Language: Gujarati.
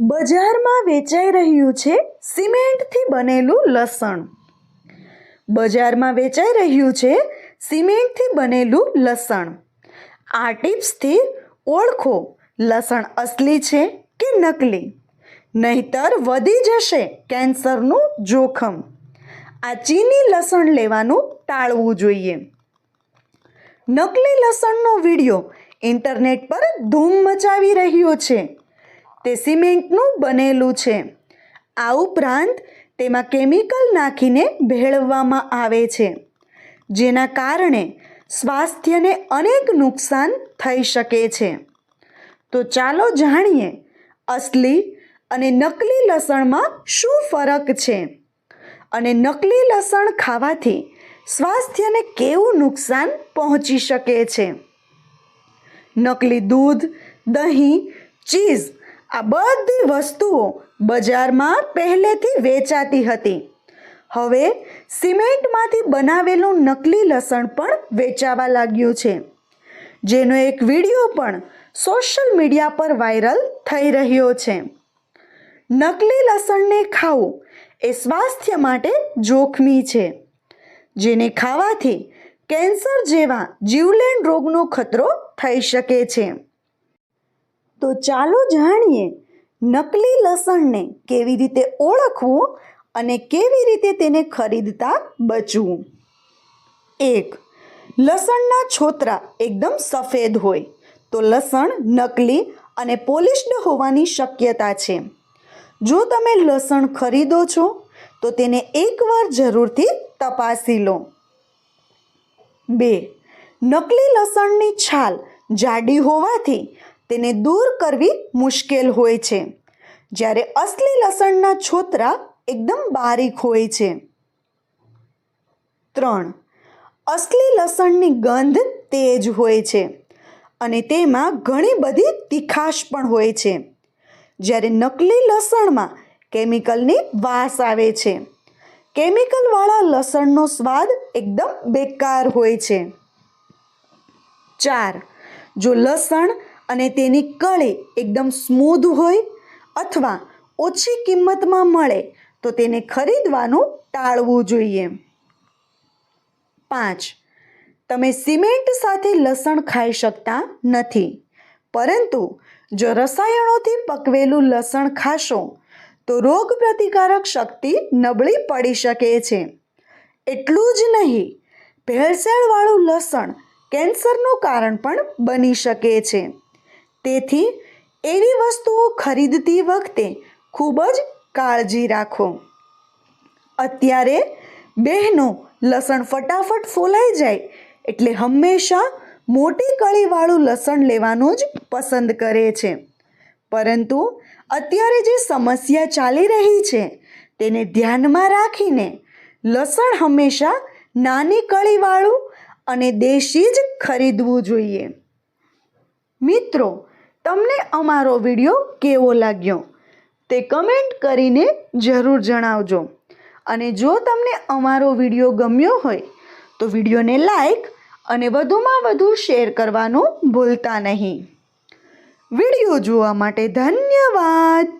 બજારમાં વેચાઈ રહ્યું છે સિમેન્ટથી બનેલું લસણ. બજારમાં વેચાઈ રહ્યું છે સિમેન્ટથી બનેલું લસણ. આ ટિપ્સથી ઓળખો લસણ અસલી છે કે નકલી. નહીતર વધી જશે કેન્સરનું જોખમ. આ ચીની લસણ લેવાનું ટાળવું જોઈએ. નકલી લસણનો વીડિયો ઇન્ટરનેટ પર ધૂમ મચાવી રહ્યો છે. તે સિમેન્ટનું બનેલું છે. આ ઉપરાંત તેમાં કેમિકલ નાખીને ભેળવવામાં આવે છે, જેના કારણે સ્વાસ્થ્યને અનેક નુકસાન થઈ શકે છે. તો ચાલો જાણીએ અસલી અને નકલી લસણમાં શું ફરક છે અને નકલી લસણ ખાવાથી સ્વાસ્થ્યને કેવું નુકસાન પહોંચી શકે છે? નકલી દૂધ, દહીં, ચીઝ આ બધી વસ્તુઓ બજારમાં પહેલેથી વેચાતી હતી. હવે સિમેન્ટમાંથી બનાવેલું નકલી લસણ પણ વેચાવા લાગ્યું છે. જેનો એક વીડિયો પણ સોશિયલ મીડિયા પર વાયરલ થઈ રહ્યો છે. નકલી લસણને ખાવું એ સ્વાસ્થ્ય માટે જોખમી છે. જેને ખાવાથી કેન્સર જેવા જીવલેણ રોગનો ખતરો થઈ શકે છે. તો ચાલો જાણીએ નકલી લસણને કેવી રીતે ઓળખવું અને કેવી રીતે તેને ખરીદતા બચવું. એક, લસણના છોતરા એકદમ સફેદ હોય તો લસણ નકલી અને પોલિશ્ડ હોવાની શક્યતા છે. જો તમે લસણ ખરીદો છો, તો તેને એકવાર જરૂરથી તપાસી લો. બે, નકલી લસણની છાલ જાડી હોવાથી તેને દૂર કરવી મુશ્કેલ હોય છે. જ્યારે અસલી લસણના છોતરા એકદમ બારીક હોય છે. ત્રણ. અસલી લસણની ગંધ તેજ હોય છે અને તેમાં ઘણી બધી તીખાશ પણ હોય છે. જ્યારે નકલી લસણમાં કેમિકલની વાસ આવે છે. કેમિકલવાળા લસણનો સ્વાદ એકદમ બેકાર હોય છે. ચાર. જો લસણ અને તેની કળી એકદમ સ્મૂધ હોય અથવા ઓછી કિંમતમાં મળે, તો તેને ખરીદવાનું ટાળવું જોઈએ. પાંચ. તમે સિમેન્ટ સાથે લસણ ખાઈ શકતા નથી, પરંતુ જો રસાયણોથી પકવેલું લસણ ખાશો, તો રોગ પ્રતિકારક શક્તિ નબળી પડી શકે છે. એટલું જ નહીં, ભેળસેળવાળું લસણ કેન્સરનું કારણ પણ બની શકે છે. તેથી એવી વસ્તુઓ ખરીદતી વખતે ખૂબ જ કાળજી રાખો. અત્યારે બહેનો લસણ ફટાફટ ફોલાઈ જાય એટલે હંમેશા મોટી કળીવાળું લસણ લેવાનું જ પસંદ કરે છે. પરંતુ અત્યારે જે સમસ્યા ચાલી રહી છે તેને ધ્યાનમાં રાખીને લસણ હંમેશા નાની કળીવાળું અને દેશી જ ખરીદવું જોઈએ. મિત્રો તમને અમારો વીડિયો કેવો લાગ્યો તે કમેન્ટ કરીને જરૂર જણાવજો. અને જો તમને અમારો વીડિયો ગમ્યો હોય, તો વિડીયોને લાઈક અને વધુમાં વધુ શેર કરવાનું ભૂલતા નહીં. વીડિયો જોવા માટે ધન્યવાદ!